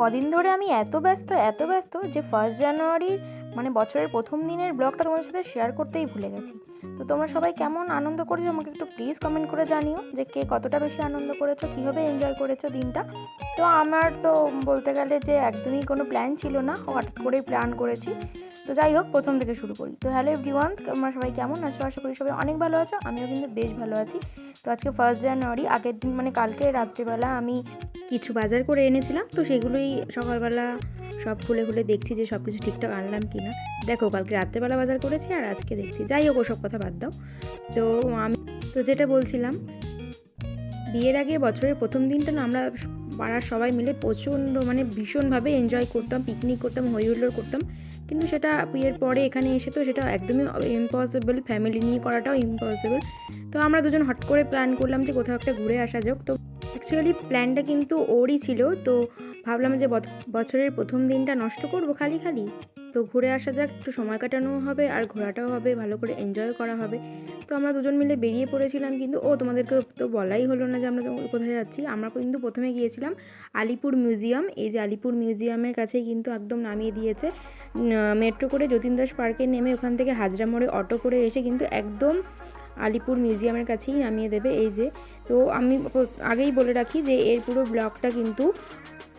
কদিন ধরে আমি এত ব্যস্ত এত ব্যস্ত যে ফার্স্ট জানুয়ারির মানে বছরের প্রথম দিনের ব্লগটা তোমাদের সাথে শেয়ার করতেই ভুলে গেছি। তো তোমরা সবাই কেমন আনন্দ করেছ আমাকে একটু প্লিজ কমেন্ট করে জানিও যে কে কতটা বেশি আনন্দ করেছ, কীভাবে এনজয় করেছ দিনটা। তো আমার তো বলতে গেলে যে একদমই কোনো প্ল্যান ছিল না, হঠাৎ করেই প্ল্যান করেছি। তো যাই হোক, প্রথম থেকে শুরু করি। তো হ্যালো এভরিওয়ান তোমরা সবাই কেমন আছো? আশা করি সবাই অনেক ভালো আছো, আমিও কিন্তু বেশ ভালো আছি। তো আজকে ফার্স্ট জানুয়ারি আগের দিন মানে কালকে রাত্রিবেলা আমি কিছু বাজার করে এনেছিলাম, তো সেগুলোই সকালবেলা সব খুলে খুলে দেখছি যে সব কিছু ঠিকঠাক আনলাম কি না দেখো, কালকে রাত্রেবেলা বাজার করেছি আর আজকে দেখছি। যাই হোক, ওসব কথা বাদ দাও। তো আমি তো যেটা বলছিলাম, বিয়ের আগে বছরের প্রথম দিনটা না আমরা পাড়ার সবাই মিলে প্রচণ্ড মানে ভীষণভাবে এনজয় করতাম পিকনিক করতাম হই হুল্লোড় করতাম। কিন্তু সেটা বিয়ের পরে এখানে এসে তো সেটা একদমই ইম্পসিবল ফ্যামিলি নিয়ে করাটাও ইম্পসিবল তো আমরা দুজন হট করে প্ল্যান করলাম যে কোথাও একটা ঘুরে আসা যাক। তো অ্যাকচুয়ালি প্ল্যানটা কিন্তু ওরই ছিল, তো ভাবলাম যে বছরের প্রথম দিনটা নষ্ট করব খালি খালি। তো ঘুরে আসা যাক, একটু সময় কাটানো হবে আর ঘোরাটাও হবে, ভালো করে এনজয় করা হবে। তো আমরা দুজন মিলে বেরিয়ে পড়েছিলাম কিন্তু, ও তোমাদেরকে তো বলাই হলো না যে আমরা কোথায় যাচ্ছি। আমরা কিন্তু প্রথমে গিয়েছিলাম আলিপুর মিউজিয়াম। এই যে আলিপুর মিউজিয়ামের কাছেই কিন্তু একদম নামিয়ে দিয়েছে। মেট্রো করে যতীন দাস পার্কে নেমে ওখান থেকে হাজরা মোড়ে অটো করে এসে কিন্তু একদম আলিপুর মিউজিয়ামের কাছেই নামিয়ে দেবে, এই যে। তো আমি আগেই বলে রাখি যে এর পুরো ব্লগটা কিন্তু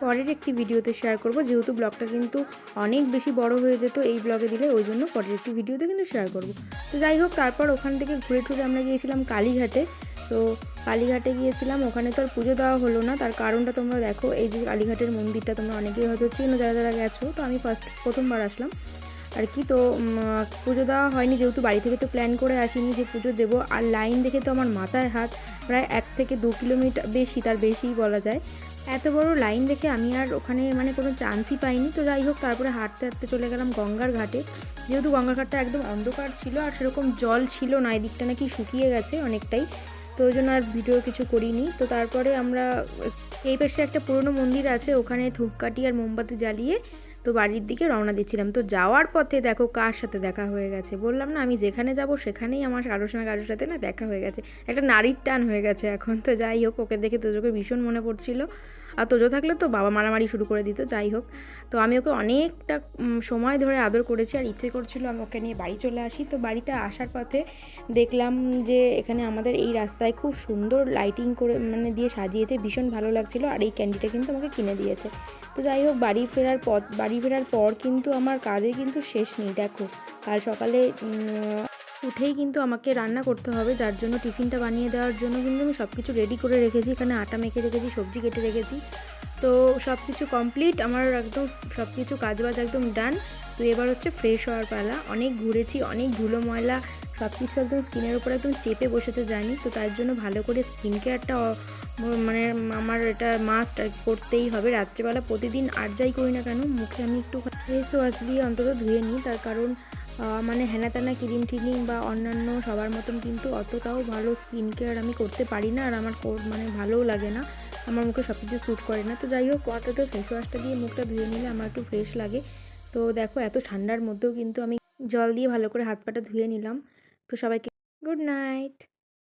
পরের একটি ভিডিওতে শেয়ার করব। যেহেতু ব্লগটা কিন্তু অনেক বেশি বড় হয়ে যেত এই ব্লগে দিলে, ওই জন্য পরের একটি ভিডিওতে কিন্তু শেয়ার করব। তো যাই হোক, তারপর ওখান থেকে ঘুরে টুরে আমরা গিয়েছিলাম কালীঘাটে। তো কালীঘাটে গিয়েছিলাম, ওখানে তো আর পুজো দেওয়া হলো না। তার কারণটা তোমরা দেখো, এই যে কালীঘাটের মন্দিরটা তোমরা অনেকেই হয়তো চেনো, যারা যারা গেছো। তো আমি ফার্স্ট প্রথমবার আসলাম। আর কি, তো পুজো দেওয়া হয়নি যেহেতু বাড়ি থেকে তো প্ল্যান করে আসিনি যে পুজো দেবো। আর লাইন দেখে তো আমার মাথায় হাত প্রায় এক থেকে দু কিলোমিটার বেশি, তার বেশিই বলা যায়। এত বড় লাইন দেখে আমি আর ওখানে মানে কোনো চান্সই পাইনি। তো যাই হোক, তারপরে হাঁটতে হাঁটতে চলে গেলাম গঙ্গার ঘাটে। যেহেতু গঙ্গার ঘাটটা একদম অন্ধকার ছিল আর সেরকম জল ছিল না, এদিকটা নাকি শুকিয়ে গেছে অনেকটাই। তো ওই জন্য আর ভিডিও কিছু করিনি। তো তারপরে আমরা এই পাশে একটা পুরনো মন্দির আছে, ওখানে ধূপকাঠি আর মোমবাতি জ্বালিয়ে তো বাড়ির দিকে রওনা দিচ্ছিলাম। তো যাওয়ার পথে দেখো কার সাথে দেখা হয়ে গেছে। বললাম, না, আমি যেখানে যাব সেখানেই আমার কারোর সঙ্গে কারোর সাথে না দেখা হয়ে গেছে। একটা নারীর টান হয়ে গেছে এখন। তো যাই হোক, ওকে দেখে তোজোকে ভীষণ মনে পড়ছিল। আর তোজো থাকলে তো বাবা মারামারি শুরু করে দিত, যাই হোক। তো আমি ওকে অনেকটা সময় ধরে আদর করেছি আর ইচ্ছে করছিল আমি ওকে নিয়ে বাড়ি চলে আসি। তো বাড়িতে আসার পথে দেখলাম যে এখানে আমাদের এই রাস্তায় খুব সুন্দর লাইটিং করে মানে দিয়ে সাজিয়েছে, ভীষণ ভালো লাগছিল। আর এই ক্যান্ডিটা কিন্তু আমাকে কিনে দিয়েছে। যাই হোক, বাড়ি ফেরার পর বাড়ি ফেরার পর কিন্তু আমার কাজে কিন্তু শেষ নেই, দেখো। কাল সকালে উঠেই কিন্তু আমাকে রান্না করতে হবে, যার জন্য টিফিনটা বানিয়ে দেওয়ার জন্য কিন্তু আমি সব কিছু রেডি করে রেখেছি। এখানে আটা মেখে রেখেছি, সবজি কেটে রেখেছি। তো সব কিছু কমপ্লিট আমার একদম সব কিছু কাজ বাজ একদম ডান তো এবার হচ্ছে ফ্রেশ হওয়ার পালা। অনেক ঘুরেছি, অনেক ধুলো ময়লা সব কিছু একদম স্কিনের উপর একদম চেপে বসেছে জানি। তো তার জন্য ভালো করে স্কিন কেয়ারটা মানে আমার এটা মাস্ট করতেই হবে। রাত্রেবেলা প্রতিদিন আর যাই করি না কেন, মুখে আমি একটু ফেস ওয়াশ দিয়ে অন্তত ধুয়ে নিই। তার কারণ মানে হেনা তেনা ক্রিম ট্রিম বা অন্যান্য সবার মতন কিন্তু অতটাও ভালো স্কিন কেয়ার আমি করতে পারি না। আর আমার মানে ভালোও লাগে না। আমার মুখে সব কিছু স্যুট করে না। তো যাই হোক, অন্তত ফেস ওয়াশটা দিয়ে মুখটা ধুয়ে নিলে আমার একটু ফ্রেশ লাগে। তো দেখো, এত ঠান্ডার মধ্যেও কিন্তু আমি জল দিয়ে ভালো করে হাত পাটা ধুয়ে নিলাম। তো সবাইকে গুড নাইট।